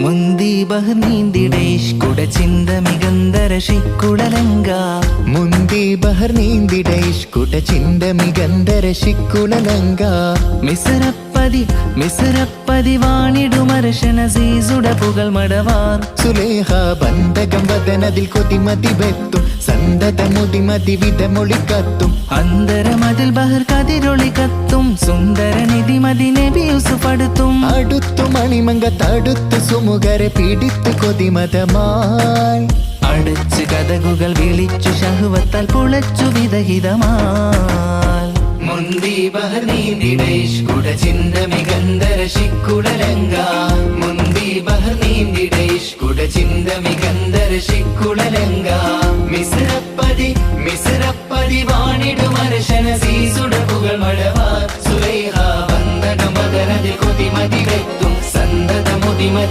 മുന്തി ബഹ്നീന്തിടേഷ് കുട ചിന്ത മികന്തര ശിക്കുളലങ്ക മുന്തി ബഹർ നീന്തിട ഇഷ്കുട ചിന്ത മികന്തര ശിക്കുളലങ്ക മിസരപ്പതി മിസരപ്പതി വാണിടുമർശന സീസുട പുകൾ മടവാർ സുലേഹ ബന്ധകം വദനതിൽ കൊതിമതി വെത്തും. സന്തത മുതിമതി വിധമൊളി കത്തും. അന്തരമതിൽ ബഹർ കതിരൊളി കത്തും. സുന്ദര നിധി യൂസുഫടുത്തും അടുത്തു മണിമങ്ക തടുത്തു സുമുഖരെ പിടിത്തു കൊതിമതമായി. അടച്ചു കഥകുകൾ വിളിച്ചു ശഹുവത്താൽ പുളച്ചു വിദഹിതമാൽ മുന്തി ബഹർ നീന്തിടേഷ് കുട ചിന്ത മികന്തര ശിക്കുളലങ്ക മുന്തി ബഹർ നീന്തിടേഷ് കുട ചിന്ത മികന്തര ശിക്കുളലങ്ക മിസരപ്പതി മിസരപ്പതി വാണിടുമർശന മഴവാർ സുലൈഹ